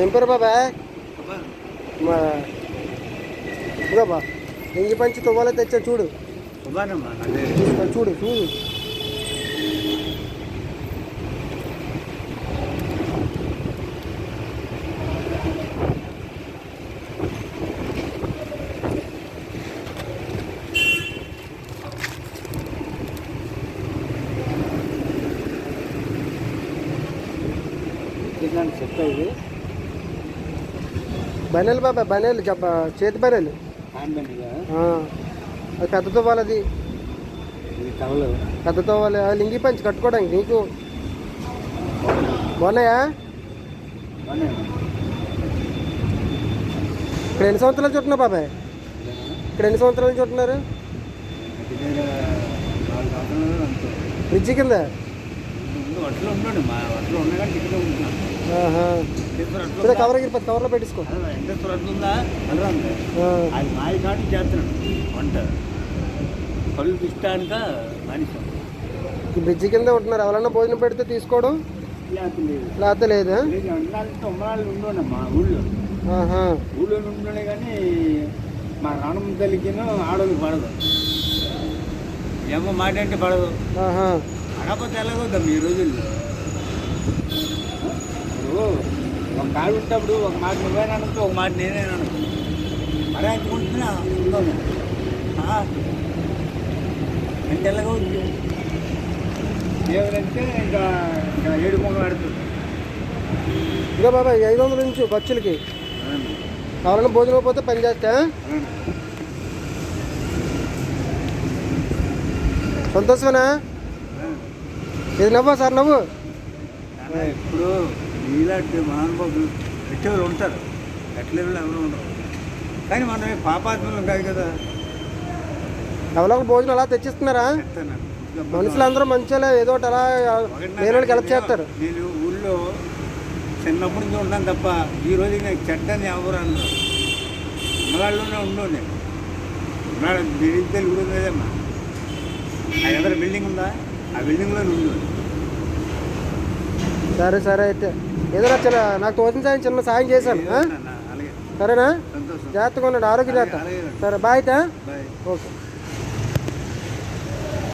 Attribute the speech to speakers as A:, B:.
A: ఏం పేరు బాబాయ్
B: అబ్బా,
A: మా ఇదిగో బా ఎంగి పంచి తువ్వాలో తెచ్చా చూడు
B: సుబ్బానమ్మా అదే
A: చూడు చూడు చూడు
B: ఇట్లాంటి చెత్త ఇది
A: బనేలు బాబాయ్ బనేలు చెప్ప చేతి బనేలు. అది పెద్ద తువ్వాలది పెద్ద తువ్వాలి లింగి పంచి కట్టుకోవడానికి నీకు. బాగున్నాయా? ఇక్కడ ఎన్ని సంవత్సరాలు చుట్టున్నావు బాబాయ్? ఇక్కడ ఎన్ని సంవత్సరాలు చుట్టున్నారు
B: నాలుగు సంవత్సరాలు అంతే.
A: ఫ్రిడ్జ్ కింద? సరే కవర్ గిరిపోతే కవర్లో
B: వెంకటేశ్వర అట్టు ఉందా.
A: ఆ,
B: అది మాయ కాటి చేస్తున్నాడు. వంట. కళ్ళు తిష్టానిక మనిషి
A: ఈ బ్రిడ్జి కింద ఉంటున్నారు. ఎవరన్నా భోజనం పెడితే తీసుకోవడం?
B: లేకపోతే లేదు. ఉమ్మరాళ్ళు ఉండండి మా ఊళ్ళో. ఊళ్ళో ఉండే కానీ మా రాణమ్మ తల్లికిను ఆడోళ్ళకి పడదు. ఏమో మాట అంటే పడదు.
A: ఆహా.
B: అడగపోతే ఎలాగొద్దాం ఈ రోజుల్లో. ఇప్పుడు ఒక కాడు ఉంటప్పుడు ఒక మాట నువ్వే అనుకో ఒక మాట నేనే అనుకో అరే అనుకుంటున్నా ఉందాము ఆ, అంటే ఎలాగో ఉంది. దేవుడంటే ఇంకా ఇంకా ఏడు మొగలు ఆడుతుంది.
A: ఇదిగో బాబాయ్ ఐదు వందల నుంచి ఖర్చులకి కావాలన్నా భోజనం పోతే పని చేస్తా సంతోషమేనా? ఇది నవ్వా సార్ నవ్వు?
B: ఇప్పుడు ఇలాంటి మహానుభావులు పెట్టేవాళ్ళు ఉంటారు. ఎట్లేళ్ళు ఎవరు ఉండరు. కానీ మనం పాపాత్మలం కాదు కదా.
A: ఎవరో భోజనం అలా తెచ్చిస్తున్నారా?
B: చెప్తాను
A: మనుషులు అందరూ మంచిగా ఏదో ఒకటి అలా వేరే హెల్ప్ చేస్తారు.
B: నేను ఊళ్ళో చిన్నప్పటి నుంచి ఉన్నాను తప్ప ఈ రోజు నాకు చెడ్డని ఎవరు అన్నారు మగాళ్ళలోనే ఉండు నేను. ఉన్నాడు బిల్డింగ్ తెలుగు లేదమ్మా. ఆ ఎదురు బిల్డింగ్ ఉందా? ఆ బిల్డింగ్లో ఉండు.
A: సరే సరే అయితే. ఏదో చిన్న నాకు తోచిన సాయం చిన్న సాయం చేశాను. సరేనా? జాగ్రత్తగా ఉన్నాడు ఆరోగ్య జాగ్రత్త. సరే బాయ్ అయితే
B: బాయ్.
A: ఓకే.